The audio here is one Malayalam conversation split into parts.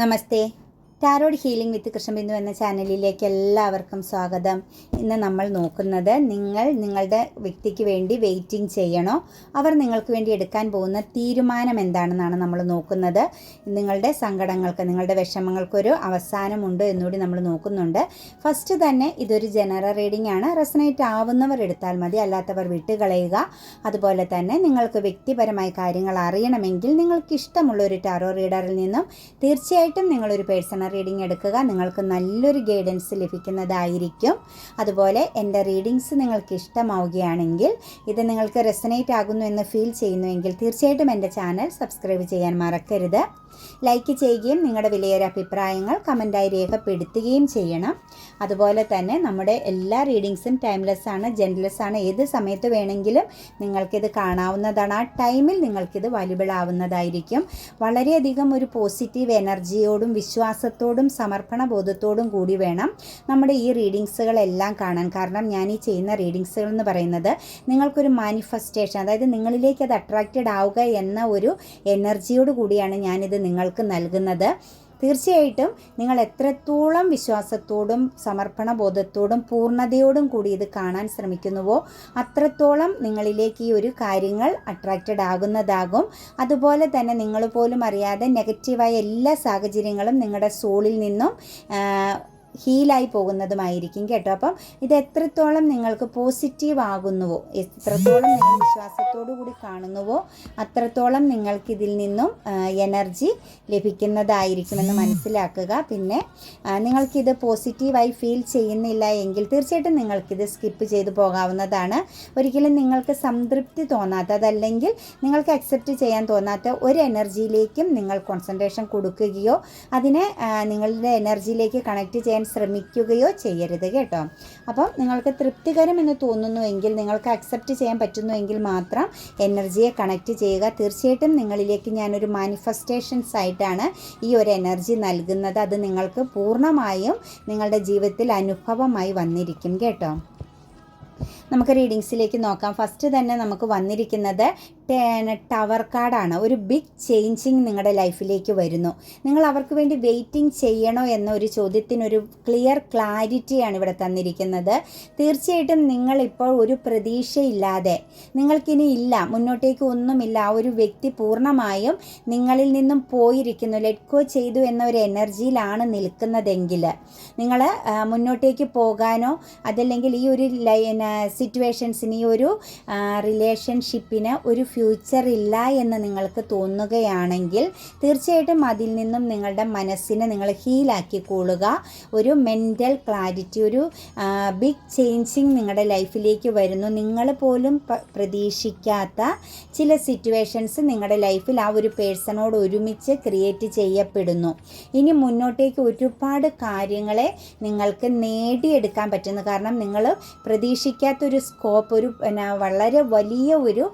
నమస్తే. ടാരോഡ് ഹീലിംഗ് വിത്ത് കൃഷ്ണബിന്ദു എന്ന ചാനലിലേക്ക് എല്ലാവർക്കും സ്വാഗതം. ഇന്ന് നമ്മൾ നോക്കുന്നത് നിങ്ങൾ നിങ്ങളുടെ വ്യക്തിക്ക് വേണ്ടി വെയിറ്റിംഗ് ചെയ്യണോ? അവർ നിങ്ങൾക്ക് വേണ്ടി എടുക്കാൻ പോകുന്ന തീരുമാനം എന്താണെന്നാണ് നമ്മൾ നോക്കുന്നത്. നിങ്ങളുടെ സങ്കടങ്ങൾക്ക് നിങ്ങളുടെ വിഷമങ്ങൾക്കൊരു അവസാനമുണ്ട് എന്നുകൂടി നമ്മൾ നോക്കുന്നുണ്ട്. ഫസ്റ്റ് തന്നെ ഇതൊരു ജനറൽ റീഡിംഗ് ആണ്. റെസനേറ്റ് ആവുന്നവർ എടുത്താൽ മതി അല്ലാത്തവർ വിട്ടുകളയുക. അതുപോലെ തന്നെ നിങ്ങൾക്ക് വ്യക്തിപരമായ കാര്യങ്ങൾ അറിയണമെങ്കിൽ നിങ്ങൾക്ക് ഇഷ്ടമുള്ള ഒരു ടാറോ റീഡറിൽ നിന്നും തീർച്ചയായിട്ടും നിങ്ങളൊരു പേഴ്സണൽ റീഡിംഗ് എടുക്കുക. നിങ്ങൾക്ക് നല്ലൊരു ഗൈഡൻസ് ലഭിക്കുന്നതായിരിക്കും. അതുപോലെ എന്റെ റീഡിങ്സ് നിങ്ങൾക്ക് ഇഷ്ടമാവുകയാണെങ്കിൽ ഇത് നിങ്ങൾക്ക് റെസനേറ്റ് ആകുന്നു എന്ന് ഫീൽ ചെയ്യുന്നുവെങ്കിൽ തീർച്ചയായിട്ടും എന്റെ ചാനൽ സബ്സ്ക്രൈബ് ചെയ്യാൻ മറക്കരുത്. ലൈക്ക് ചെയ്യുകയും നിങ്ങളുടെ വിലയേറിയ അഭിപ്രായങ്ങൾ കമന്റായി രേഖപ്പെടുത്തുകയും ചെയ്യണം. അതുപോലെ തന്നെ നമ്മുടെ എല്ലാ റീഡിങ്സും ടൈംലെസ് ആണ് ജെൻലെസ് ആണ്. ഏത് സമയത്ത് വേണമെങ്കിലും നിങ്ങൾക്കിത് കാണാവുന്നതാണ്. ആ ടൈമിൽ നിങ്ങൾക്കിത് വാല്യുബിൾ ആവുന്നതായിരിക്കും. വളരെയധികം ഒരു പോസിറ്റീവ് എനർജിയോടും വിശ്വാസത്തോടും സമർപ്പണ ബോധത്തോടും കൂടി വേണം നമ്മുടെ ഈ റീഡിങ്സുകളെല്ലാം കാണാൻ. കാരണം ഞാൻ ഈ ചെയ്യുന്ന റീഡിങ്സുകൾ എന്ന് പറയുന്നത് നിങ്ങൾക്കൊരു മാനിഫെസ്റ്റേഷൻ അതായത് നിങ്ങളിലേക്ക് അത് അട്രാക്റ്റഡ് ആവുക എന്ന ഒരു എനർജിയോട് കൂടിയാണ് ഞാനിത് നിങ്ങൾക്ക് നൽകുന്നത്. തീർച്ചയായിട്ടും നിങ്ങൾ എത്രത്തോളം വിശ്വാസത്തോടും സമർപ്പണ ബോധത്തോടും പൂർണതയോടും കൂടി ഇത് കാണാൻ ശ്രമിക്കുന്നുവോ അത്രത്തോളം നിങ്ങളിലേക്ക് ഈ ഒരു കാര്യങ്ങൾ അട്രാക്റ്റഡ് ആകുന്നതാകും. അതുപോലെ തന്നെ നിങ്ങൾ പോലും അറിയാതെ നെഗറ്റീവായ എല്ലാ സാഹചര്യങ്ങളും നിങ്ങളുടെ സോളിൽ നിന്നും ഹീലായി പോകുന്നതുമായിരിക്കും കേട്ടോ. അപ്പം ഇത് എത്രത്തോളം നിങ്ങൾക്ക് പോസിറ്റീവ് ആകുന്നുവോ എത്രത്തോളം നിങ്ങൾ വിശ്വാസത്തോടു കൂടി കാണുന്നുവോ അത്രത്തോളം നിങ്ങൾക്ക് ഇതിൽ നിന്നും എനർജി ലഭിക്കുന്നതായിരിക്കുമെന്ന് മനസ്സിലാക്കുക. പിന്നെ നിങ്ങൾക്കിത് പോസിറ്റീവായി ഫീൽ ചെയ്യുന്നില്ല എങ്കിൽ തീർച്ചയായിട്ടും നിങ്ങൾക്കിത് സ്കിപ്പ് ചെയ്തു പോകാവുന്നതാണ്. ഒരിക്കലും നിങ്ങൾക്ക് സംതൃപ്തി തോന്നാത്ത അതല്ലെങ്കിൽ നിങ്ങൾക്ക് അക്സെപ്റ്റ് ചെയ്യാൻ തോന്നാത്ത ഒരു എനർജിയിലേക്കും നിങ്ങൾ കോൺസെൻട്രേഷൻ കൊടുക്കുകയോ അതിനെ നിങ്ങളുടെ എനർജിയിലേക്ക് കണക്ട് ചെയ്യാൻ ശ്രമിക്കുകയോ ചെയ്യരുത് കേട്ടോ. അപ്പം നിങ്ങൾക്ക് തൃപ്തികരമെന്ന് തോന്നുന്നുവെങ്കിൽ നിങ്ങൾക്ക് അക്സെപ്റ്റ് ചെയ്യാൻ പറ്റുന്നുവെങ്കിൽ മാത്രം എനർജിയെ കണക്റ്റ് ചെയ്യുക. തീർച്ചയായിട്ടും നിങ്ങളിലേക്ക് ഞാനൊരു മാനിഫെസ്റ്റേഷൻസ് ആയിട്ടാണ് ഈ ഒരു എനർജി നൽകുന്നത്. അത് നിങ്ങൾക്ക് പൂർണമായും നിങ്ങളുടെ ജീവിതത്തിൽ അനുഭവമായി വന്നിരിക്കും കേട്ടോ. നമുക്ക് റീഡിങ്സിലേക്ക് നോക്കാം. ഫസ്റ്റ് തന്നെ നമുക്ക് വന്നിരിക്കുന്നത് ടവർ കാർഡാണ് ഒരു ബിഗ് ചേഞ്ചിങ് നിങ്ങളുടെ ലൈഫിലേക്ക് വരുന്നു. നിങ്ങൾ അവർക്ക് വേണ്ടി വെയിറ്റിംഗ് ചെയ്യണോ എന്ന ഒരു ചോദ്യത്തിനൊരു ക്ലിയർ ക്ലാരിറ്റിയാണ് ഇവിടെ തന്നിരിക്കുന്നത്. തീർച്ചയായിട്ടും നിങ്ങളിപ്പോൾ ഒരു പ്രതീക്ഷയില്ലാതെ നിങ്ങൾക്കിനി ഇല്ല മുന്നോട്ടേക്ക് ഒന്നുമില്ല ആ ഒരു വ്യക്തി പൂർണമായും നിങ്ങളിൽ നിന്നും പോയിരിക്കുന്നു. ലെറ്റ് ഗോ ചെയ്തു എന്ന ഒരു എനർജിയിലാണ് നിൽക്കുന്നതെങ്കിൽ നിങ്ങൾ മുന്നോട്ടേക്ക് പോകാനോ അതല്ലെങ്കിൽ ഈ ഒരു സിറ്റുവേഷൻസിന് ഈ ഒരു റിലേഷൻഷിപ്പിന് ഒരു ഫ്യൂച്ചർ ഇല്ല എന്ന് നിങ്ങൾക്ക് തോന്നുകയാണെങ്കിൽ തീർച്ചയായിട്ടും അതിൽ നിന്നും നിങ്ങളുടെ മനസ്സിനെ നിങ്ങൾ ഹീലാക്കി കൊള്ളുക. ഒരു മെന്റൽ ക്ലാരിറ്റി ഒരു ബിഗ് ചേഞ്ചിങ് നിങ്ങളുടെ ലൈഫിലേക്ക് വരുന്നു. നിങ്ങൾ പോലും പ്രതീക്ഷിക്കാത്ത ചില സിറ്റുവേഷൻസ് നിങ്ങളുടെ ലൈഫിൽ ആ ഒരു പേഴ്സണോട് ഒരുമിച്ച് ക്രിയേറ്റ് ചെയ്യപ്പെടുന്നു. ഇനി മുന്നോട്ടേക്ക് ഒരുപാട് കാര്യങ്ങളെ നിങ്ങൾക്ക് നേടിയെടുക്കാൻ പറ്റുന്നു. കാരണം നിങ്ങൾ പ്രതീക്ഷിക്കാത്തൊരു സ്കോപ്പ് ഒരു വളരെ വലിയ ഒരു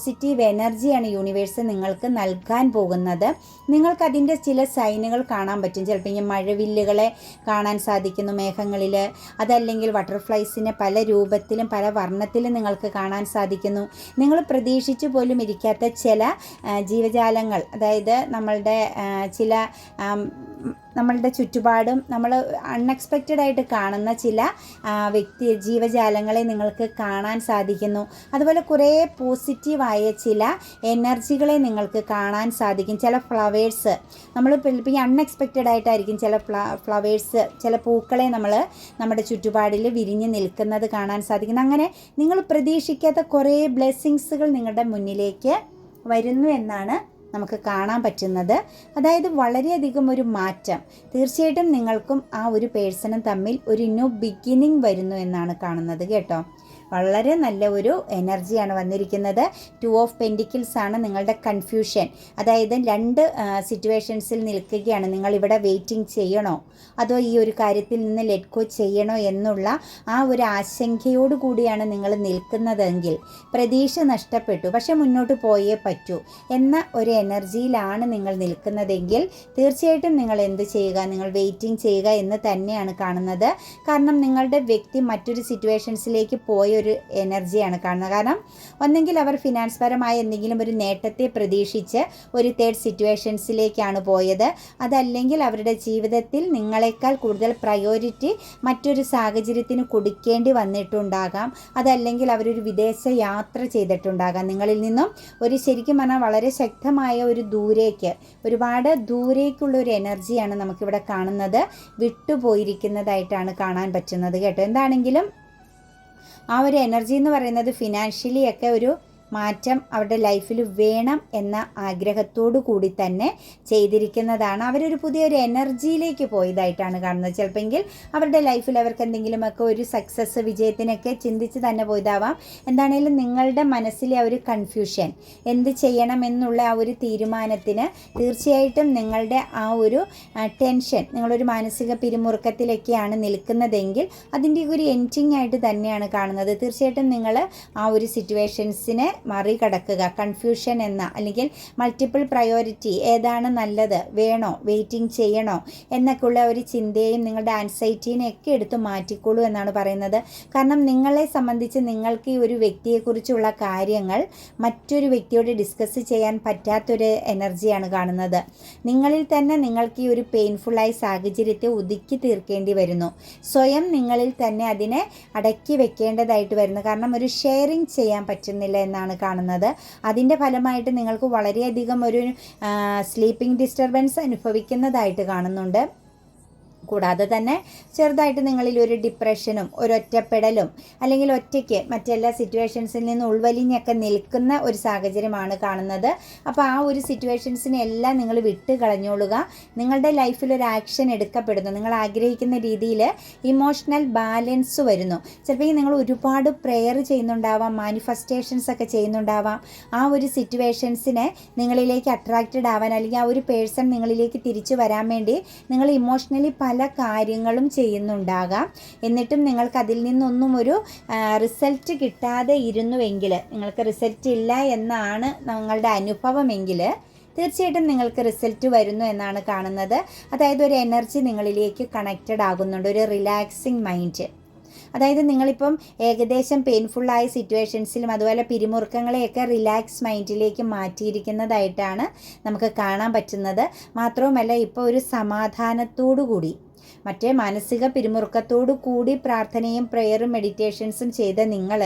പോസിറ്റീവ് എനർജിയാണ് യൂണിവേഴ്സ് നിങ്ങൾക്ക് നൽകാൻ പോകുന്നത്. നിങ്ങൾക്ക് അതിന്റെ ചില സൈനുകൾ കാണാൻ പറ്റും. ചിലപ്പോൾ ഈ മഴവില്ലുകളെ കാണാൻ സാധിക്കുന്നു മേഘങ്ങളിൽ. അതല്ലെങ്കിൽ ബട്ടർഫ്ലൈസിനെ പല രൂപത്തിലും പല വർണത്തിലും നിങ്ങൾക്ക് കാണാൻ സാധിക്കുന്നു. നിങ്ങൾ പ്രതീക്ഷിച്ചു പോലും ഇരിക്കാത്ത ചില ജീവജാലങ്ങൾ അതായത് നമ്മളുടെ ചില നമ്മളുടെ ചുറ്റുപാടും നമ്മൾ അൺഎക്സ്പെക്റ്റഡ് ആയിട്ട് കാണുന്ന ചില വ്യക്തി ജീവജാലങ്ങളെ നിങ്ങൾക്ക് കാണാൻ സാധിക്കുന്നു. അതുപോലെ കുറേ പോസിറ്റീവായ ചില എനർജികളെ നിങ്ങൾക്ക് കാണാൻ സാധിക്കും. ചില ഫ്ലവേഴ്സ് നമ്മൾ ഈ അൺഎക്സ്പെക്റ്റഡ് ആയിട്ടായിരിക്കും ചില ഫ്ലവേഴ്സ് ചില പൂക്കളെ നമ്മൾ നമ്മുടെ ചുറ്റുപാടിൽ വിരിഞ്ഞ് നിൽക്കുന്നത് കാണാൻ സാധിക്കുന്നു. അങ്ങനെ നിങ്ങൾ പ്രതീക്ഷിക്കാത്ത കുറേ ബ്ലെസ്സിങ്സുകൾ നിങ്ങളുടെ മുന്നിലേക്ക് വരുന്നു എന്നാണ് നമുക്ക് കാണാൻ പറ്റുന്നത്. അതായത് വളരെയധികം ഒരു മാറ്റം. തീർച്ചയായിട്ടും നിങ്ങൾക്കും ആ ഒരു പേഴ്സണും തമ്മിൽ ഒരു ന്യൂ ബിഗിനിങ് വരുന്നു എന്നാണ് കാണുന്നത് കേട്ടോ. വളരെ നല്ല ഒരു എനർജിയാണ് വന്നിരിക്കുന്നത്. ടു ഓഫ് പെൻഡിക്കിൾസ് ആണ് നിങ്ങളുടെ കൺഫ്യൂഷൻ അതായത് രണ്ട് സിറ്റുവേഷൻസിൽ നിൽക്കുകയാണ്. നിങ്ങൾ ഇവിടെ വെയിറ്റിംഗ് ചെയ്യണോ? അതോ ഈ ഒരു കാര്യത്തിൽ നിന്ന് ലെറ്റ് ചെയ്യണോ എന്നുള്ള ആ ഒരു ആശങ്കയോട് കൂടിയാണ് നിങ്ങൾ നിൽക്കുന്നതെങ്കിൽ പ്രതീക്ഷ നഷ്ടപ്പെട്ടു. പക്ഷെ മുന്നോട്ട് പോയേ പറ്റൂ എന്ന ഒരു എനർജിയിലാണ് നിങ്ങൾ നിൽക്കുന്നതെങ്കിൽ തീർച്ചയായിട്ടും നിങ്ങൾ എന്ത് ചെയ്യുക? നിങ്ങൾ വെയിറ്റിംഗ് ചെയ്യുക എന്ന് തന്നെയാണ് കാണുന്നത്. കാരണം നിങ്ങളുടെ വ്യക്തി മറ്റൊരു സിറ്റുവേഷൻസിലേക്ക് പോയ ഒരു എനർജിയാണ് കാണുന്നത്. കാരണം ഒന്നെങ്കിൽ അവർ ഫിനാൻസ് പരമായ എന്തെങ്കിലും ഒരു നേട്ടത്തെ പ്രതീക്ഷിച്ച് ഒരു തേർഡ് സിറ്റുവേഷൻസിലേക്കാണ് പോയത്. അതല്ലെങ്കിൽ അവരുടെ ജീവിതത്തിൽ നിങ്ങളെക്കാൾ കൂടുതൽ പ്രയോറിറ്റി മറ്റൊരു സാഹചര്യത്തിന് കൊടുക്കേണ്ടി വന്നിട്ടുണ്ടാകാം. അതല്ലെങ്കിൽ അവരൊരു വിദേശ യാത്ര ചെയ്തിട്ടുണ്ടാകാം. നിങ്ങളിൽ നിന്നും ഒരു ശരിക്കും പറഞ്ഞാൽ വളരെ ശക്തമായ ഒരു ദൂരേക്ക് ഒരുപാട് ദൂരേക്കുള്ള ഒരു എനർജിയാണ് നമുക്കിവിടെ കാണുന്നത്. വിട്ടുപോയിരിക്കുന്നതായിട്ടാണ് കാണാൻ പറ്റുന്നത് കേട്ടോ. എന്താണെങ്കിലും ആ ഒരു എനർജി എന്ന് പറയുന്നത് ഫിനാൻഷ്യലി ഒക്കെ ഒരു മാറ്റം അവരുടെ ലൈഫിൽ വേണം എന്ന ആഗ്രഹത്തോടു കൂടി തന്നെ ചെയ്തിരിക്കുന്നതാണ്. അവരൊരു പുതിയൊരു എനർജിയിലേക്ക് പോയതായിട്ടാണ് കാണുന്നത്. ചിലപ്പോൾ അവരുടെ ലൈഫിൽ അവർക്ക് എന്തെങ്കിലുമൊക്കെ ഒരു സക്സസ് വിജയത്തിനൊക്കെ ചിന്തിച്ച് തന്നെ പോയതാവാം. എന്താണേലും നിങ്ങളുടെ മനസ്സിലെ ആ ഒരു കൺഫ്യൂഷൻ എന്ത് ചെയ്യണം എന്നുള്ള ആ ഒരു തീരുമാനത്തിന് തീർച്ചയായിട്ടും നിങ്ങളുടെ ആ ഒരു ടെൻഷൻ നിങ്ങളൊരു മാനസിക പിരിമുറുക്കത്തിലൊക്കെയാണ് നിൽക്കുന്നതെങ്കിൽ അതിന്റെ ഒരു എന്റിങ് ആയിട്ട് തന്നെയാണ് കാണുന്നത്. തീർച്ചയായിട്ടും നിങ്ങൾ ആ ഒരു സിറ്റുവേഷൻസിനെ മറികടക്കുക കൺഫ്യൂഷൻ എന്ന അല്ലെങ്കിൽ മൾട്ടിപ്പിൾ പ്രയോറിറ്റി ഏതാണ് നല്ലത് വേണോ വെയിറ്റിംഗ് ചെയ്യണോ എന്നൊക്കെയുള്ള ഒരു ചിന്തയും നിങ്ങളുടെ ആൻസൈറ്റീനെയൊക്കെ എടുത്തു മാറ്റിക്കോളൂ എന്നാണ് പറയുന്നത്. കാരണം നിങ്ങളെ സംബന്ധിച്ച് നിങ്ങൾക്ക് ഈ ഒരു വ്യക്തിയെക്കുറിച്ചുള്ള കാര്യങ്ങൾ മറ്റൊരു വ്യക്തിയോട് ഡിസ്കസ് ചെയ്യാൻ പറ്റാത്തൊരു എനർജിയാണ് കാണുന്നത്. നിങ്ങളിൽ തന്നെ നിങ്ങൾക്ക് ഈ ഒരു പെയിൻഫുള്ളായ സാഹചര്യത്തെ ഒതുക്കി തീർക്കേണ്ടി വരുന്നു. സ്വയം നിങ്ങളിൽ തന്നെ അതിനെ അടക്കി വെക്കേണ്ടതായിട്ട് വരുന്നു. കാരണം ഒരു ഷെയറിങ് ചെയ്യാൻ പറ്റുന്നില്ല എന്നാണ് എന്നാണ് കാണുന്നത്. അതിന്റെ ഫലമായിട്ട് നിങ്ങൾക്ക് വളരെയധികം ഒരു സ്ലീപ്പിംഗ് ഡിസ്റ്റർബൻസ് അനുഭവിക്കുന്നതായിട്ട് കാണുന്നുണ്ട്. കൂടാതെ തന്നെ ചെറുതായിട്ട് നിങ്ങളിൽ ഒരു ഡിപ്രഷനും ഒരു ഒറ്റപ്പെടലും അല്ലെങ്കിൽ ഒറ്റയ്ക്ക് മറ്റെല്ലാ സിറ്റുവേഷൻസിൽ നിന്ന് ഉൾവലിഞ്ഞൊക്കെ നിൽക്കുന്ന ഒരു സാഹചര്യമാണ് കാണുന്നത്. അപ്പോൾ ആ ഒരു സിറ്റുവേഷൻസിനെ എല്ലാം നിങ്ങൾ വിട്ട് കളഞ്ഞോളുക. നിങ്ങളുടെ ലൈഫിൽ ഒരു ആക്ഷൻ എടുക്കപ്പെടുന്നു. നിങ്ങൾ ആഗ്രഹിക്കുന്ന രീതിയിൽ ഇമോഷണൽ ബാലൻസ് വരുന്നു. ചിലപ്പോൾ നിങ്ങൾ ഒരുപാട് പ്രെയർ ചെയ്യുന്നുണ്ടാവാം മാനിഫെസ്റ്റേഷൻസ് ഒക്കെ ചെയ്യുന്നുണ്ടാവാം. ആ ഒരു സിറ്റുവേഷൻസിനെ നിങ്ങളിലേക്ക് അട്രാക്റ്റഡ് ആവാൻ അല്ലെങ്കിൽ ആ ഒരു പേഴ്സൺ നിങ്ങളിലേക്ക് തിരിച്ചു വരാൻ വേണ്ടി നിങ്ങൾ ഇമോഷണലി പല പല കാര്യങ്ങളും ചെയ്യുന്നുണ്ടാകാം. എന്നിട്ടും നിങ്ങൾക്ക് അതിൽ നിന്നൊന്നും ഒരു റിസൾട്ട് കിട്ടാതെ ഇരുന്നുവെങ്കിൽ നിങ്ങൾക്ക് റിസൾട്ട് ഇല്ല എന്നാണ് നിങ്ങളുടെ അനുഭവമെങ്കിൽ തീർച്ചയായിട്ടും നിങ്ങൾക്ക് റിസൾട്ട് വരുന്നു എന്നാണ് കാണുന്നത്. അതായത് ഒരു എനർജി നിങ്ങളിലേക്ക് കണക്റ്റഡ് ആകുന്നുണ്ട് ഒരു റിലാക്സിങ് മൈൻഡ് അതായത് നിങ്ങളിപ്പം ഏകദേശം പെയിൻഫുള്ളായ സിറ്റുവേഷൻസിലും അതുപോലെ പിരിമുറുക്കങ്ങളെയൊക്കെ റിലാക്സ് മൈൻഡിലേക്ക് മാറ്റിയിരിക്കുന്നതായിട്ടാണ് നമുക്ക് കാണാൻ പറ്റുന്നത്. മാത്രവുമല്ല ഇപ്പോൾ ഒരു സമാധാനത്തോടു കൂടി മറ്റേ മാനസിക പിരിമുറുക്കത്തോടു കൂടി പ്രാർത്ഥനയും പ്രെയറും മെഡിറ്റേഷൻസും ചെയ്ത നിങ്ങൾ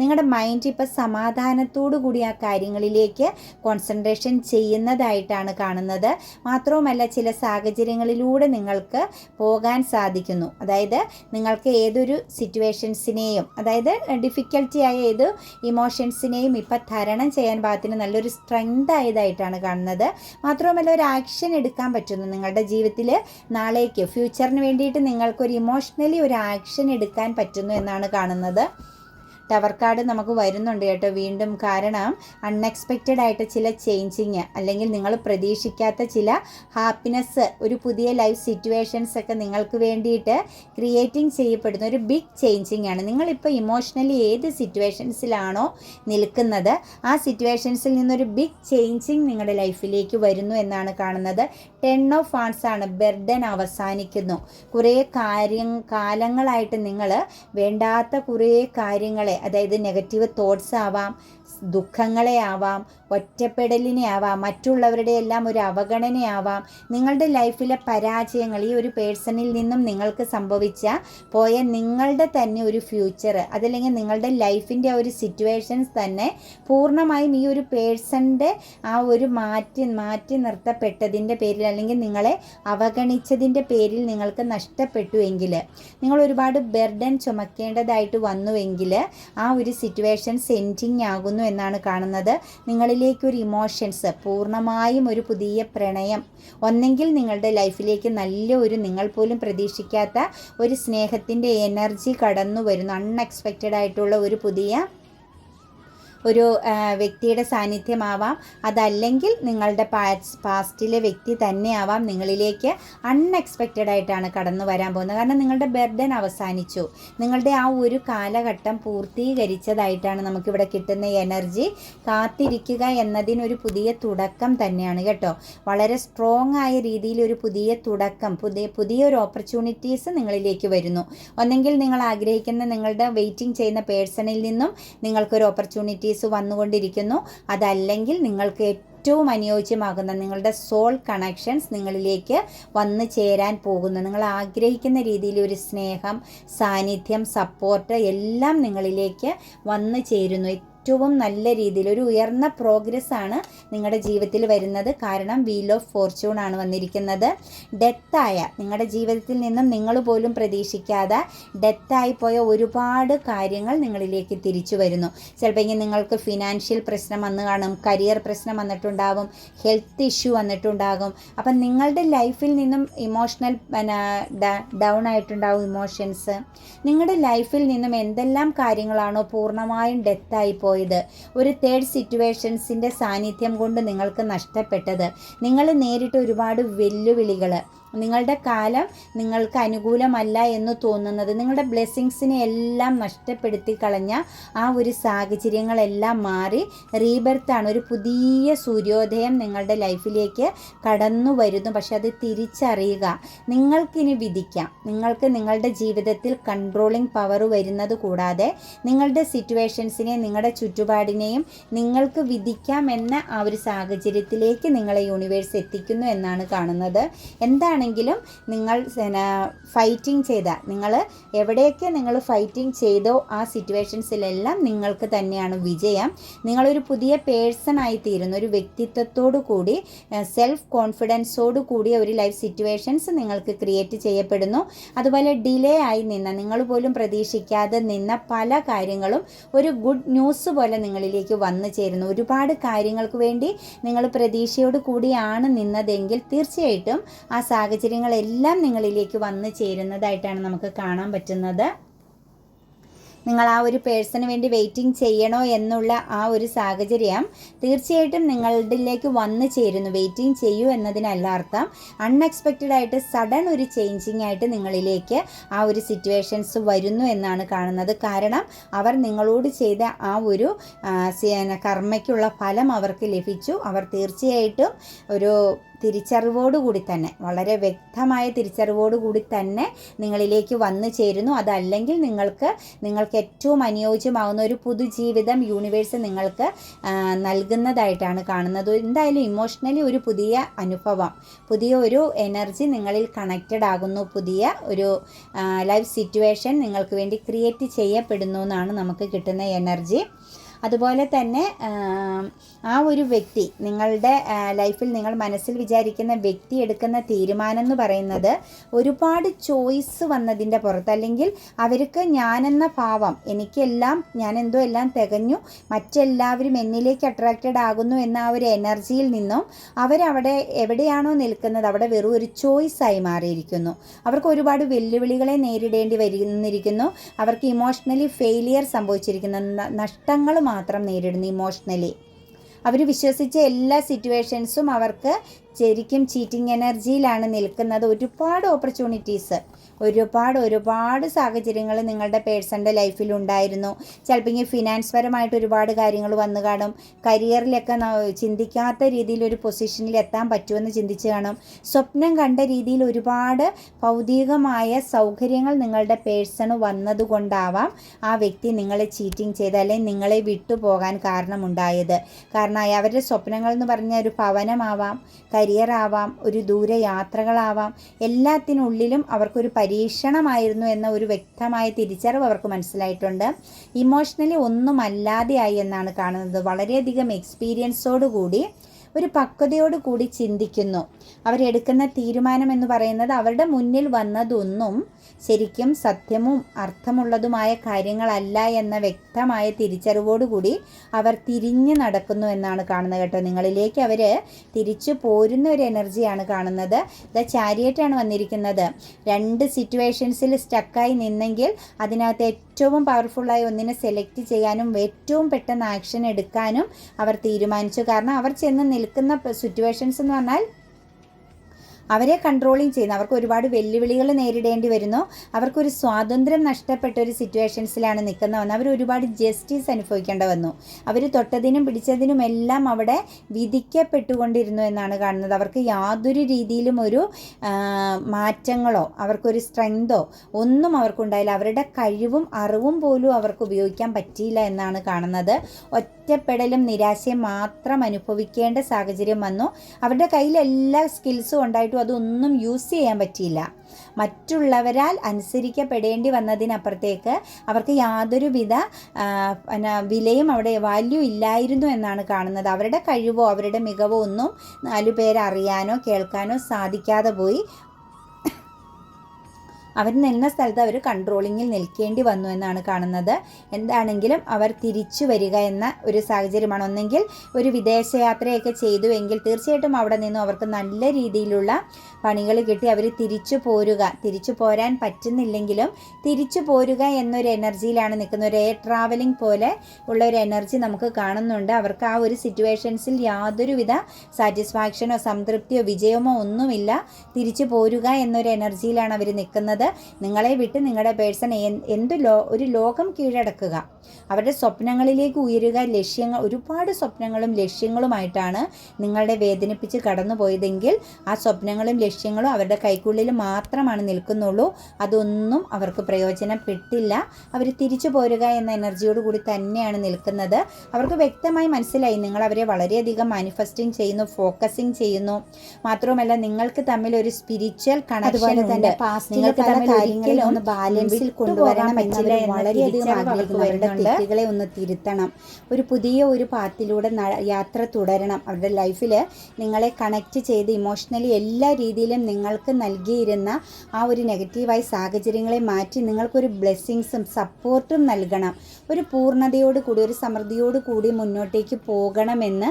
നിങ്ങളുടെ മൈൻഡ് ഇപ്പോൾ സമാധാനത്തോടു കൂടി ആ കാര്യങ്ങളിലേക്ക് കോൺസെൻട്രേഷൻ ചെയ്യുന്നതായിട്ടാണ് കാണുന്നത്. മാത്രവുമല്ല ചില സാഹചര്യങ്ങളിലൂടെ നിങ്ങൾക്ക് പോകാൻ സാധിക്കുന്നു. അതായത് നിങ്ങൾക്ക് ഏതൊരു സിറ്റുവേഷൻസിനെയും അതായത് ഡിഫിക്കൽട്ടി ആയ ഏത് ഇമോഷൻസിനെയും ഇപ്പം തരണം ചെയ്യാൻ പാകത്തിന് നല്ലൊരു സ്ട്രെങ്ത് ആയതായിട്ടാണ് കാണുന്നത്. മാത്രവുമല്ല ഒരു ആക്ഷൻ എടുക്കാൻ പറ്റുന്നു നിങ്ങളുടെ ജീവിതത്തിൽ നാളേക്ക് ഫ്യൂച്ചറിന് വേണ്ടിയിട്ട് നിങ്ങൾക്കൊരു ഇമോഷണലി ഒരു ആക്ഷൻ എടുക്കാൻ പറ്റുന്നു എന്നാണ് കാണുന്നത്. ടവർ കാർഡ് നമുക്ക് വരുന്നുണ്ട് കേട്ടോ. വീണ്ടും കാരണം അൺഎക്സ്പെക്റ്റഡ് ആയിട്ട് ചില ചേഞ്ചിങ് അല്ലെങ്കിൽ നിങ്ങൾ പ്രതീക്ഷിക്കാത്ത ചില ഹാപ്പിനെസ് ഒരു പുതിയ ലൈഫ് സിറ്റുവേഷൻസ് ഒക്കെ നിങ്ങൾക്ക് വേണ്ടിയിട്ട് ക്രിയേറ്റിംഗ് ചെയ്യപ്പെടുന്ന ഒരു ബിഗ് ചേഞ്ചിങ് ആണ്. നിങ്ങളിപ്പോൾ ഇമോഷണലി ഏത് സിറ്റുവേഷൻസിലാണോ നിൽക്കുന്നത് ആ സിറ്റുവേഷൻസിൽ നിന്നൊരു ബിഗ് ചേഞ്ചിങ് നിങ്ങളുടെ ലൈഫിലേക്ക് വരുന്നു എന്നാണ് കാണുന്നത്. ടെൻ ഓഫ് ഫാൻസ് ആണ് ബെർഡൻ അവസാനിക്കുന്നു. കുറേ കാര്യം കാലങ്ങളായിട്ട് നിങ്ങൾ വേണ്ടാത്ത കുറേ കാര്യങ്ങളെ അതായത് നെഗറ്റീവ് തോട്ട്സ് ആവാം ദുഃഖങ്ങളെ ആവാം ഒറ്റപ്പെടലിനെ ആവാം മറ്റുള്ളവരുടെ എല്ലാം ഒരു അവഗണനയാവാം. നിങ്ങളുടെ ലൈഫിലെ പരാജയങ്ങൾ ഈ ഒരു പേഴ്സണിൽ നിന്നും നിങ്ങൾക്ക് സംഭവിച്ച പോയ നിങ്ങളുടെ തന്നെ ഒരു ഫ്യൂച്ചർ അതല്ലെങ്കിൽ നിങ്ങളുടെ ലൈഫിന്റെ ഒരു സിറ്റുവേഷൻസ് തന്നെ പൂർണമായും ഈ ഒരു പേഴ്സണിന്റെ ആ ഒരു മാറ്റി മാറ്റി നിർത്തപ്പെട്ടതിന്റെ പേരിൽ അല്ലെങ്കിൽ നിങ്ങളെ അവഗണിച്ചതിന്റെ പേരിൽ നിങ്ങൾക്ക് നഷ്ടപ്പെട്ടു എങ്കിൽ നിങ്ങൾ ഒരുപാട് ബെർഡൻ ചുമക്കേണ്ടതായിട്ട് വന്നുവെങ്കിൽ ആ ഒരു സിറ്റുവേഷൻ സെന്റിങ് ആകുന്നു എന്നാണ് കാണുന്നത്. നിങ്ങളിലേക്ക് ഒരു ഇമോഷൻസ് പൂർണമായും ഒരു പുതിയ പ്രണയം ഒന്നെങ്കിൽ നിങ്ങളുടെ ലൈഫിലേക്ക് നല്ല ഒരു നിങ്ങൾ പോലും പ്രതീക്ഷിക്കാത്ത ഒരു സ്നേഹത്തിന്റെ എനർജി കടന്നു വരുന്നു അൺഎക്സ്പെക്റ്റഡ് ആയിട്ടുള്ള ഒരു പുതിയ ഒരു വ്യക്തിയുടെ സാന്നിധ്യമാവാം. അതല്ലെങ്കിൽ നിങ്ങളുടെ പാസ്റ്റിലെ വ്യക്തി തന്നെയാവാം നിങ്ങളിലേക്ക് അൺഎക്സ്പെക്റ്റഡ് ആയിട്ടാണ് കടന്നു വരാൻ പോകുന്നത്. കാരണം നിങ്ങളുടെ ബർഡൻ അവസാനിച്ചു. നിങ്ങളുടെ ആ ഒരു കാലഘട്ടം പൂർത്തീകരിച്ചതായിട്ടാണ് നമുക്കിവിടെ കിട്ടുന്ന എനർജി. കാത്തിരിക്കുക എന്നതിനൊരു പുതിയ തുടക്കം തന്നെയാണ് കേട്ടോ. വളരെ സ്ട്രോങ് ആയ രീതിയിൽ ഒരു പുതിയ തുടക്കം പുതിയ പുതിയൊരു ഓപ്പർച്യൂണിറ്റീസ് നിങ്ങളിലേക്ക് വരുന്നു. ഒന്നെങ്കിൽ നിങ്ങൾ ആഗ്രഹിക്കുന്ന നിങ്ങളുടെ വെയിറ്റിംഗ് ചെയ്യുന്ന പേഴ്സണിൽ നിന്നും നിങ്ങൾക്കൊരു ഓപ്പർച്യൂണിറ്റീസ് വന്നുകൊണ്ടിരിക്കുന്നു. അതല്ലെങ്കിൽ നിങ്ങൾക്ക് ഏറ്റവും അനുയോജ്യമാകുന്ന നിങ്ങളുടെ സോൾ കണക്ഷൻസ് നിങ്ങളിലേക്ക് വന്നു ചേരാൻ പോകുന്നു. നിങ്ങൾ ആഗ്രഹിക്കുന്ന രീതിയിൽ ഒരു സ്നേഹം സാന്നിധ്യം സപ്പോർട്ട് എല്ലാം നിങ്ങളിലേക്ക് വന്നു ചേരുന്നു. ഏറ്റവും നല്ല രീതിയിൽ ഒരു ഉയർന്ന പ്രോഗ്രസ് ആണ് നിങ്ങളുടെ ജീവിതത്തിൽ വരുന്നത്. കാരണം വീൽ ഓഫ് ഫോർച്യൂൺ ആണ് വന്നിരിക്കുന്നത്. ഡെത്തായ നിങ്ങളുടെ ജീവിതത്തിൽ നിന്നും നിങ്ങൾ പോലും പ്രതീക്ഷിക്കാതെ ഡെത്തായി പോയ ഒരുപാട് കാര്യങ്ങൾ നിങ്ങളിലേക്ക് തിരിച്ചു വരുന്നു. ചിലപ്പോൾ ഇനി നിങ്ങൾക്ക് ഫിനാൻഷ്യൽ പ്രശ്നം വന്നു കാണും കരിയർ പ്രശ്നം വന്നിട്ടുണ്ടാകും ഹെൽത്ത് ഇഷ്യൂ വന്നിട്ടുണ്ടാകും. അപ്പം നിങ്ങളുടെ ലൈഫിൽ നിന്നും ഇമോഷണൽ ഡൗൺ ആയിട്ടുണ്ടാവും ഇമോഷൻസ് നിങ്ങളുടെ ലൈഫിൽ നിന്നും എന്തെല്ലാം കാര്യങ്ങളാണോ പൂർണമായും ഡെത്തായി പോയത്? ഒരു തേർഡ് സിറ്റുവേഷൻസിന്റെ സാന്നിധ്യം കൊണ്ട് നിങ്ങൾക്ക് നഷ്ടപ്പെട്ടത്. നിങ്ങൾ നേരിട്ട ഒരുപാട് വെല്ലുവിളികൾ നിങ്ങളുടെ കാലം നിങ്ങൾക്ക് അനുകൂലമല്ല എന്ന് തോന്നുന്നത്. നിങ്ങളുടെ ബ്ലെസ്സിങ്സിനെ എല്ലാം നഷ്ടപ്പെടുത്തി കളഞ്ഞ ആ ഒരു സാഹചര്യങ്ങളെല്ലാം മാറി റീബർത്താണ് ഒരു പുതിയ സൂര്യോദയം നിങ്ങളുടെ ലൈഫിലേക്ക് കടന്നു വരുന്നു. പക്ഷെ അത് തിരിച്ചറിയുക. നിങ്ങൾക്കിനി വിധിക്കാം. നിങ്ങൾക്ക് നിങ്ങളുടെ ജീവിതത്തിൽ കൺട്രോളിംഗ് പവർ വരുന്നത് കൂടാതെ നിങ്ങളുടെ സിറ്റുവേഷൻസിനെ നിങ്ങളുടെ ചുറ്റുപാടിനെയും നിങ്ങൾക്ക് വിധിക്കാം എന്ന ആ ഒരു സാഹചര്യത്തിലേക്ക് നിങ്ങളെ യൂണിവേഴ്സ് എത്തിക്കുന്നു എന്നാണ് കാണുന്നത്. എന്താണെങ്കിലും നിങ്ങൾ ഫൈറ്റിംഗ് ചെയ്ത നിങ്ങൾ എവിടെയൊക്കെ നിങ്ങൾ ഫൈറ്റിംഗ് ചെയ്തോ ആ സിറ്റുവേഷൻസിലെല്ലാം നിങ്ങൾക്ക് തന്നെയാണ് വിജയം. നിങ്ങളൊരു പുതിയ പേഴ്സണായി തീരുന്നു ഒരു വ്യക്തിത്വത്തോടു കൂടി സെൽഫ് കോൺഫിഡൻസോടു കൂടിയ ഒരു ലൈഫ് സിറ്റുവേഷൻസ് നിങ്ങൾക്ക് ക്രിയേറ്റ് ചെയ്യപ്പെടുന്നു. അതുപോലെ ഡിലേ ആയി നിന്ന നിങ്ങൾ പോലും പ്രതീക്ഷിക്കാതെ നിന്ന പല കാര്യങ്ങളും ഒരു ഗുഡ് ന്യൂസ് പോലെ നിങ്ങളിലേക്ക് വന്നു ചേരുന്നു. ഒരുപാട് കാര്യങ്ങൾക്ക് വേണ്ടി നിങ്ങൾ പ്രതീക്ഷയോട് കൂടിയാണ് നിന്നതെങ്കിൽ തീർച്ചയായിട്ടും ആ സാഹചര്യങ്ങളെല്ലാം നിങ്ങളിലേക്ക് വന്നു ചേരുന്നതായിട്ടാണ് നമുക്ക് കാണാൻ പറ്റുന്നത്. നിങ്ങൾ ആ ഒരു പേഴ്സണു വേണ്ടി വെയിറ്റിംഗ് ചെയ്യണോ എന്നുള്ള ആ ഒരു സാഹചര്യം തീർച്ചയായിട്ടും നിങ്ങളിലേക്ക് വന്നു ചേരുന്നു. വെയിറ്റിംഗ് ചെയ്യൂ എന്നതിനല്ല അർത്ഥം. അൺഎക്സ്പെക്റ്റഡ് ആയിട്ട് സഡൻ ഒരു ചേഞ്ചിങ് ആയിട്ട് നിങ്ങളിലേക്ക് ആ ഒരു സിറ്റുവേഷൻസ് വരുന്നു എന്നാണ് കാണുന്നത്. കാരണം അവർ നിങ്ങളോട് ചെയ്ത ആ ഒരു കർമ്മയ്ക്കുള്ള ഫലം അവർക്ക് ലഭിച്ചു. അവർ തീർച്ചയായിട്ടും ഒരു തിരിച്ചറിവോടുകൂടി തന്നെ വളരെ വ്യക്തമായ തിരിച്ചറിവോടുകൂടി തന്നെ നിങ്ങളിലേക്ക് വന്നു ചേരുന്നു. അതല്ലെങ്കിൽ നിങ്ങൾക്ക് നിങ്ങൾക്ക് ഏറ്റവും അനുയോജ്യമാവുന്ന ഒരു പുതുജീവിതം യൂണിവേഴ്സ് നിങ്ങൾക്ക് നൽകുന്നതായിട്ടാണ് കാണുന്നത്. എന്തായാലും ഇമോഷണലി ഒരു പുതിയ അനുഭവം പുതിയ ഒരു എനർജി നിങ്ങളിൽ കണക്റ്റഡ് ആകുന്നു. പുതിയ ഒരു ലൈഫ് സിറ്റുവേഷൻ നിങ്ങൾക്ക് വേണ്ടി ക്രിയേറ്റ് ചെയ്യപ്പെടുന്നു എന്നാണ് നമുക്ക് കിട്ടുന്ന എനർജി. അതുപോലെ തന്നെ ആ ഒരു വ്യക്തി നിങ്ങളുടെ ലൈഫിൽ നിങ്ങൾ മനസ്സിൽ വിചാരിക്കുന്ന വ്യക്തി എടുക്കുന്ന തീരുമാനം എന്ന് പറയുന്നത് ഒരുപാട് ചോയ്സ് വന്നതിന്റെ പുറത്ത്. അല്ലെങ്കിൽ അവർക്ക് ഞാനെന്ന ഭാവം എനിക്കെല്ലാം ഞാൻ എന്തോ എല്ലാം തികഞ്ഞു മറ്റെല്ലാവരും എന്നിലേക്ക് അട്രാക്റ്റഡ് ആകുന്നു എന്ന ആ ഒരു എനർജിയിൽ നിന്നും അവരവിടെ എവിടെയാണോ നിൽക്കുന്നത് അവിടെ വെറും ഒരു ചോയ്സായി മാറിയിരിക്കുന്നു. അവർക്ക് ഒരുപാട് വെല്ലുവിളികളെ നേരിടേണ്ടി വരുന്നിരിക്കുന്നു. അവർക്ക് ഇമോഷണലി ഫെയിലിയർ സംഭവിച്ചിരിക്കുന്നു. നഷ്ടങ്ങൾ മാത്രം നേരിടുന്നു ഇമോഷണലി അവർ വിശ്വസിച്ച എല്ലാ സിറ്റുവേഷൻസും അവർക്ക് ശരിക്കും ചീറ്റിംഗ് എനർജിയിലാണ് നിൽക്കുന്നത്. ഒരുപാട് ഓപ്പർച്യൂണിറ്റീസ് ഒരുപാട് ഒരുപാട് സാഹചര്യങ്ങൾ നിങ്ങളുടെ പേഴ്സണിന്റെ ലൈഫിൽ ഉണ്ടായിരുന്നു. ചിലപ്പോൾ ഫിനാൻസ് പരമായിട്ട് ഒരുപാട് കാര്യങ്ങൾ വന്നു കാണും. കരിയറിലൊക്കെ ചിന്തിക്കാത്ത രീതിയിൽ ഒരു പൊസിഷനിൽ എത്താൻ പറ്റുമെന്ന് ചിന്തിച്ച് കാണും. സ്വപ്നം കണ്ട രീതിയിൽ ഒരുപാട് ഭൗതികമായ സൗകര്യങ്ങൾ നിങ്ങളുടെ പേഴ്സണ് വന്നതുകൊണ്ടാവാം ആ വ്യക്തി നിങ്ങളെ ചീറ്റിംഗ് ചെയ്ത് അല്ലെങ്കിൽ നിങ്ങളെ വിട്ടുപോകാൻ കാരണമുണ്ടായത്. കാരണം അവരുടെ സ്വപ്നങ്ങൾ എന്ന് പറഞ്ഞ ഒരു ഭവനമാവാം. കരിയർ ആവാം ഒരു ദൂരയാത്രകളാവാം എല്ലാത്തിനുള്ളിലും അവർക്കൊരു പരീക്ഷണമായിരുന്നു എന്ന ഒരു വ്യക്തമായ തിരിച്ചറിവ് അവർക്ക് മനസ്സിലായിട്ടുണ്ട്. ഇമോഷണലി ഒന്നുമല്ലാതെയായി എന്നാണ് കാണുന്നത്. വളരെയധികം എക്സ്പീരിയൻസോടുകൂടി ഒരു പക്വതയോട് കൂടി ചിന്തിക്കുന്നു. അവരെടുക്കുന്ന തീരുമാനം എന്ന് പറയുന്നത് അവരുടെ മുന്നിൽ വന്നതൊന്നും ശരിക്കും സത്യവും അർത്ഥമുള്ളതുമായ കാര്യങ്ങളല്ല എന്ന വ്യക്തമായ തിരിച്ചറിവോടുകൂടി അവർ തിരിഞ്ഞു നടക്കുന്നു എന്നാണ് കാണുന്നത് കേട്ടോ. നിങ്ങളിലേക്ക് അവർ തിരിച്ചു പോരുന്ന ഒരു എനർജിയാണ് കാണുന്നത്. ദ ചാരിയറ്റാണ് വന്നിരിക്കുന്നത്. രണ്ട് സിറ്റുവേഷൻസിൽ സ്റ്റക്കായി നിന്നെങ്കിൽ അതിനകത്ത് ഏറ്റവും പവർഫുള്ളായി ഒന്നിനെ സെലക്ട് ചെയ്യാനും ഏറ്റവും പെട്ടെന്ന് ആക്ഷൻ എടുക്കാനും അവർ തീരുമാനിച്ചു. കാരണം അവർ ചെന്ന് നിൽക്കുന്ന സിറ്റുവേഷൻസ് എന്ന് പറഞ്ഞാൽ അവരെ കൺട്രോളിങ് ചെയ്യുന്നു. അവർക്ക് ഒരുപാട് വെല്ലുവിളികൾ നേരിടേണ്ടി വരുന്നു. അവർക്കൊരു സ്വാതന്ത്ര്യം നഷ്ടപ്പെട്ട ഒരു സിറ്റുവേഷൻസിലാണ് നിൽക്കുന്നതെന്ന് അവർ ഒരുപാട് ജസ്റ്റിസ് അനുഭവിക്കേണ്ട വന്നു. അവർ തൊട്ടതിനും പിടിച്ചതിനും എല്ലാം അവിടെ വിധിക്കപ്പെട്ടുകൊണ്ടിരുന്നു എന്നാണ് കാണുന്നത്. അവർക്ക് യാതൊരു രീതിയിലും ഒരു മാറ്റങ്ങളോ അവർക്കൊരു സ്ട്രെങ്തോ ഒന്നും അവർക്കുണ്ടായില്ല. അവരുടെ കഴിവും അറിവും പോലും അവർക്ക് ഉപയോഗിക്കാൻ പറ്റിയില്ല എന്നാണ് കാണുന്നത്. ഒറ്റപ്പെടലും നിരാശയും മാത്രം അനുഭവിക്കേണ്ട സാഹചര്യം വന്നു. അവരുടെ കയ്യിൽ എല്ലാ സ്കിൽസും ഉണ്ടായിട്ടും അതൊന്നും യൂസ് ചെയ്യാൻ പറ്റിയില്ല. മറ്റുള്ളവരാൽ അനുസരിക്കപ്പെടേണ്ടി വന്നതിനപ്പുറത്തേക്ക് അവർക്ക് യാതൊരുവിധ വിലയും അവിടെ വാല്യൂ ഇല്ലായിരുന്നു എന്നാണ് കാണുന്നത്. അവരുടെ കഴിവോ അവരുടെ മികവോ ഒന്നും നാലു പേരറിയാനോ കേൾക്കാനോ സാധിക്കാതെ പോയി. അവർ നിന്ന സ്ഥലത്ത് അവർ കൺട്രോളിങ്ങിൽ നിൽക്കേണ്ടി വന്നു എന്നാണ് കാണുന്നത്. എന്താണെങ്കിലും അവർ തിരിച്ചു വരിക എന്ന ഒരു സാഹചര്യമാണ്. ഒന്നെങ്കിൽ ഒരു വിദേശയാത്രയൊക്കെ ചെയ്തുവെങ്കിൽ തീർച്ചയായിട്ടും അവിടെ നിന്നും അവർക്ക് നല്ല രീതിയിലുള്ള പണികൾ കിട്ടി അവർ തിരിച്ചു പോരുക. തിരിച്ചു പോരാൻ പറ്റുന്നില്ലെങ്കിലും തിരിച്ചു പോരുക എന്നൊരു എനർജിയിലാണ് നിൽക്കുന്ന ഒരു എയർ ട്രാവലിംഗ് പോലെ ഉള്ള ഒരു എനർജി നമുക്ക് കാണുന്നുണ്ട്. അവർക്ക് ആ ഒരു സിറ്റുവേഷൻസിൽ യാതൊരുവിധ സാറ്റിസ്ഫാക്ഷനോ സംതൃപ്തിയോ വിജയമോ ഒന്നുമില്ല. തിരിച്ചു പോരുക എന്നൊരു എനർജിയിലാണ് അവർ നിൽക്കുന്നത്. നിങ്ങളെ വിട്ട് നിങ്ങളുടെ പേഴ്സൺ എന്ത് ലോ ഒരു ലോകം കീഴടക്കുക. അവരുടെ സ്വപ്നങ്ങളിലേക്ക് ഉയരുക ലക്ഷ്യങ്ങൾ ഒരുപാട് സ്വപ്നങ്ങളും ലക്ഷ്യങ്ങളുമായിട്ടാണ് നിങ്ങളുടെ വേദനിപ്പിച്ച് കടന്നുപോയതെങ്കിൽ ആ സ്വപ്നങ്ങളും ലക്ഷ്യങ്ങളും അവരുടെ കൈക്കുള്ളിൽ മാത്രമാണ് നിൽക്കുന്നുള്ളൂ. അതൊന്നും അവർക്ക് പ്രയോജനപ്പെട്ടില്ല. അവർ തിരിച്ചു പോരുക എന്ന എനർജിയോട് കൂടി തന്നെയാണ് നിൽക്കുന്നത്. അവർക്ക് വ്യക്തമായി മനസ്സിലായി. നിങ്ങൾ അവരെ വളരെയധികം മാനിഫെസ്റ്റിംഗ് ചെയ്യുന്നു ഫോക്കസിങ് ചെയ്യുന്നു. മാത്രവുമല്ല നിങ്ങൾക്ക് തമ്മിൽ ഒരു സ്പിരിച്വൽ കണക്ഷൻ തന്നെ നിങ്ങൾക്ക് തമ്മിൽ ഒരിക്കലും ഒന്ന് ബാലൻസിൽ കൊണ്ടുവരണം എന്നത് വളരെയധികം ആഗ്രഹിക്കുന്നു അവരുടെ തെറ്റുകളെ ഒന്ന് തിരുത്തണം. ഒരു പുതിയ ഒരു പാത്തിലൂടെ യാത്ര തുടരണം. അവരുടെ ലൈഫിൽ നിങ്ങളെ കണക്റ്റ് ചെയ്ത് ഇമോഷണലി എല്ലാ രീതിയിലും നിങ്ങൾക്ക് നൽകിയിരുന്ന ആ ഒരു നെഗറ്റീവായ സാഹചര്യങ്ങളെ മാറ്റി നിങ്ങൾക്കൊരു ബ്ലെസ്സിങ്സും സപ്പോർട്ടും നൽകണം. ഒരു പൂർണതയോട് കൂടി ഒരു സമൃദ്ധിയോട് കൂടി മുന്നോട്ടേക്ക് പോകണമെന്ന്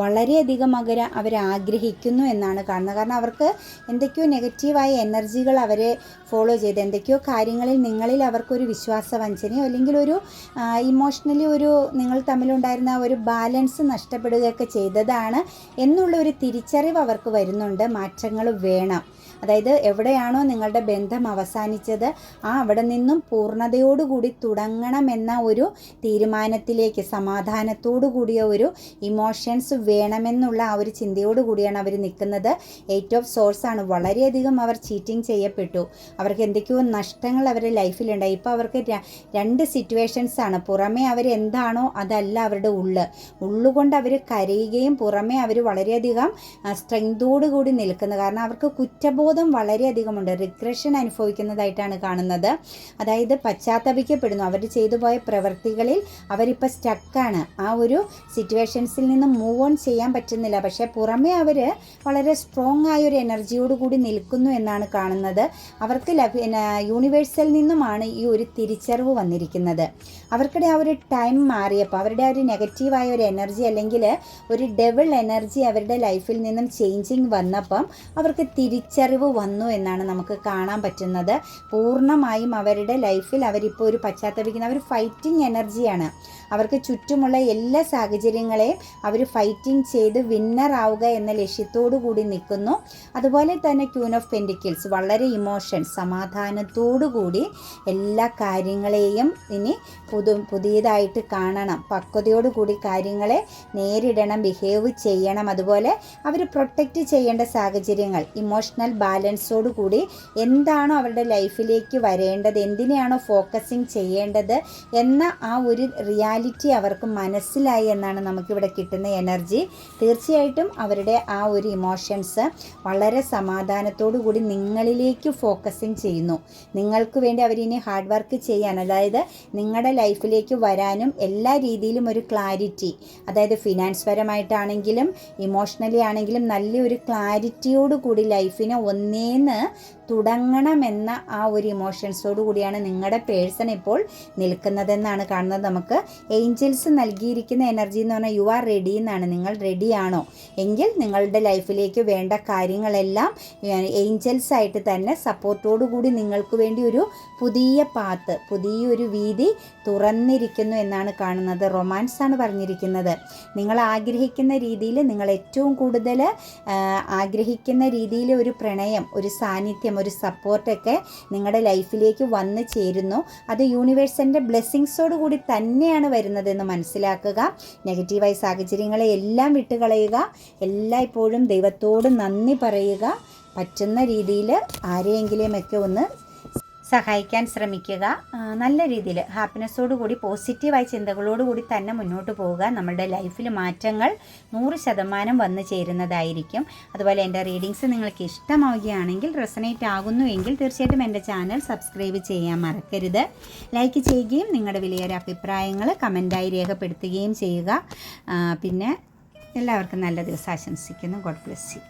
വളരെയധികം അവർ അവർ ആഗ്രഹിക്കുന്നു എന്നാണ് കാണുന്നത്. കാരണം അവർക്ക് എന്തൊക്കെയോ നെഗറ്റീവായ എനർജികൾ അവരെ ഫോളോ ചെയ്ത് എന്തൊക്കെയോ കാര്യങ്ങളിൽ നിങ്ങളിൽ അവർക്കൊരു വിശ്വാസ വഞ്ചനയോ അല്ലെങ്കിൽ ഒരു ഇമോഷണലി ഒരു നിങ്ങൾ തമ്മിലുണ്ടായിരുന്ന ഒരു ബാലൻസ് നഷ്ടപ്പെടുകയൊക്കെ ചെയ്തതാണ് എന്നുള്ള ഒരു തിരിച്ചറിവ് അവർക്ക് വരുന്നുണ്ട്. മാറ്റങ്ങൾ വേണം. അതായത് എവിടെയാണോ നിങ്ങളുടെ ബന്ധം അവസാനിച്ചത് ആ അവിടെ നിന്നും പൂർണതയോടുകൂടി തുടങ്ങണമെന്ന ഒരു തീരുമാനത്തിലേക്ക് സമാധാനത്തോടു കൂടിയ ഒരു ഇമോഷൻസ് വേണമെന്നുള്ള ആ ഒരു ചിന്തയോടു കൂടിയാണ് അവർ നിൽക്കുന്നത്. എയ്റ്റ് ഓഫ് സോഴ്സ് ആണ്. വളരെയധികം അവർ ചീറ്റിംഗ് ചെയ്യപ്പെട്ടു. അവർക്ക് എന്തൊക്കെയോ നഷ്ടങ്ങൾ അവരുടെ ലൈഫിലുണ്ടായി. ഇപ്പോൾ അവർക്ക് രണ്ട് സിറ്റുവേഷൻസ് ആണ്. പുറമേ അവർ എന്താണോ അതല്ല അവരുടെ ഉള്ള്. ഉള്ളുകൊണ്ട് അവർ കരയുകയും പുറമേ അവർ വളരെയധികം സ്ട്രെങ്തോടു കൂടി നിൽക്കുന്നത് കാരണം അവർക്ക് കുറ്റബോധം കുറ്റബോധം വളരെയധികമുണ്ട്. റിഗ്രഷൻ അനുഭവിക്കുന്നതായിട്ടാണ് കാണുന്നത്. അതായത് പശ്ചാത്തപിക്കപ്പെടുന്നു. അവർ ചെയ്തു പോയ പ്രവൃത്തികളിൽ അവരിപ്പോൾ സ്റ്റക്കാണ് ആ ഒരു സിറ്റുവേഷൻസിൽ നിന്ന് മൂവ് ഓൺ ചെയ്യാൻ പറ്റുന്നില്ല. പക്ഷേ പുറമേ അവർ വളരെ സ്ട്രോങ് ആയ ഒരു എനർജിയോട് കൂടി നിൽക്കുന്നു എന്നാണ് കാണുന്നത്. അവർക്ക് യൂണിവേഴ്സിൽ നിന്നുമാണ് ഈ ഒരു തിരിച്ചറിവ് വന്നിരിക്കുന്നത്. അവർക്കിടെ ആ ഒരു ടൈം മാറിയപ്പോൾ അവരുടെ ആ ഒരു നെഗറ്റീവായ ഒരു എനർജി അല്ലെങ്കിൽ ഒരു ഡെവിൾ എനർജി അവരുടെ ലൈഫിൽ നിന്നും ചേഞ്ചിങ് വന്നപ്പം അവർക്ക് തിരിച്ചറിവ് അറിവ് വന്നു എന്നാണ് നമുക്ക് കാണാൻ പറ്റുന്നത്. പൂർണമായും അവരുടെ ലൈഫിൽ അവരിപ്പോൾ ഒരു പശ്ചാത്തപിക്കുന്ന അവർ ഫൈറ്റിംഗ് എനർജിയാണ് അവർക്ക് ചുറ്റുമുള്ള എല്ലാ സാഹചര്യങ്ങളെയും അവർ ഫൈറ്റിംഗ് ചെയ്ത് വിന്നർ ആവുക എന്ന ലക്ഷ്യത്തോടു കൂടി നിൽക്കുന്നു. അതുപോലെ തന്നെ ക്യൂൻ ഓഫ് പെൻഡിക്കിൾസ് വളരെ ഇമോഷൻ സമാധാനത്തോടു കൂടി എല്ലാ കാര്യങ്ങളെയും ഇനി പുതു പുതിയതായിട്ട് കാണണം. പക്വതയോടുകൂടി കാര്യങ്ങളെ നേരിടണം ബിഹേവ് ചെയ്യണം. അതുപോലെ അവർ പ്രൊട്ടക്റ്റ് ചെയ്യേണ്ട സാഹചര്യങ്ങൾ ഇമോഷണൽ ബാലൻസോട് കൂടി എന്താണോ അവരുടെ ലൈഫിലേക്ക് വരേണ്ടത് എന്തിനെയാണോ ഫോക്കസിങ് ചെയ്യേണ്ടത് എന്ന ആ ഒരു റിയാലിറ്റി അവർക്ക് മനസ്സിലായി എന്നാണ് നമുക്കിവിടെ കിട്ടുന്ന എനർജി തീർച്ചയായിട്ടും അവരുടെ ആ ഒരു ഇമോഷൻസ് വളരെ സമാധാനത്തോടു കൂടി നിങ്ങളിലേക്ക് ഫോക്കസിങ് ചെയ്യുന്നു. നിങ്ങൾക്ക് വേണ്ടി അവരിനി ഹാർഡ് വർക്ക് ചെയ്യാൻ അതായത് നിങ്ങളുടെ ലൈഫിലേക്ക് വരാനും എല്ലാ രീതിയിലും ഒരു ക്ലാരിറ്റി അതായത് ഫിനാൻസ് പരമായിട്ടാണെങ്കിലും ഇമോഷണലി ആണെങ്കിലും നല്ലൊരു ക്ലാരിറ്റിയോട് കൂടി ലൈഫിനെ ഒന്നേന്ന് തുടങ്ങണമെന്ന ആ ഒരു ഇമോഷൻസോടു കൂടിയാണ് നിങ്ങളുടെ പേഴ്സൺ ഇപ്പോൾ നിൽക്കുന്നതെന്നാണ് കാണുന്നത്. നമുക്ക് ഏഞ്ചൽസ് നൽകിയിരിക്കുന്ന എനർജി എന്ന് പറഞ്ഞാൽ യു ആർ റെഡി എന്നാണ്. നിങ്ങൾ റെഡിയാണോ എങ്കിൽ നിങ്ങളുടെ ലൈഫിലേക്ക് വേണ്ട കാര്യങ്ങളെല്ലാം ഏഞ്ചൽസ് ആയിട്ട് തന്നെ സപ്പോർട്ടോടു കൂടി നിങ്ങൾക്ക് വേണ്ടി ഒരു പുതിയ പാത്ത് പുതിയൊരു വീതി തുറന്നിരിക്കുന്നു എന്നാണ് കാണുന്നത്. റൊമാൻസ് ആണ് പറഞ്ഞിരിക്കുന്നത്. നിങ്ങൾ ആഗ്രഹിക്കുന്ന രീതിയിൽ നിങ്ങൾ ഏറ്റവും കൂടുതൽ ആഗ്രഹിക്കുന്ന രീതിയിൽ ഒരു പ്രണയം ഒരു സാന്നിധ്യം ഒരു സപ്പോർട്ടൊക്കെ നിങ്ങളുടെ ലൈഫിലേക്ക് വന്നു ചേരുന്നു. അത് യൂണിവേഴ്സിന്റെ ബ്ലെസ്സിങ്സോട് കൂടി തന്നെയാണ് വരുന്നതെന്ന് മനസ്സിലാക്കുക. നെഗറ്റീവായ സാഹചര്യങ്ങളെ എല്ലാം വിട്ടുകളയുക. എല്ലായ്പ്പോഴും ദൈവത്തോട് നന്ദി പറയുക. പറ്റുന്ന രീതിയിൽ ആരെയെങ്കിലുമൊക്കെ ഒന്ന് സഹായിക്കാൻ ശ്രമിക്കുക. നല്ല രീതിയിൽ ഹാപ്പിനെസ്സോടു കൂടി പോസിറ്റീവായ ചിന്തകളോട് കൂടി തന്നെ മുന്നോട്ട് പോവുക. നമ്മളുടെ ലൈഫിൽ മാറ്റങ്ങൾ നൂറ് ശതമാനം വന്നു ചേരുന്നതായിരിക്കും. അതുപോലെ എന്റെ റീഡിങ്സ് നിങ്ങൾക്ക് ഇഷ്ടമാവുകയാണെങ്കിൽ റെസനേറ്റ് ആകുന്നു എങ്കിൽ തീർച്ചയായിട്ടും എന്റെ ചാനൽ സബ്സ്ക്രൈബ് ചെയ്യാൻ മറക്കരുത്. ലൈക്ക് ചെയ്യുകയും നിങ്ങളുടെ വിലയേറെ അഭിപ്രായങ്ങൾ കമന്റായി രേഖപ്പെടുത്തുകയും ചെയ്യുക. പിന്നെ എല്ലാവർക്കും നല്ല ദിവസം ആശംസിക്കുന്നു. God bless you.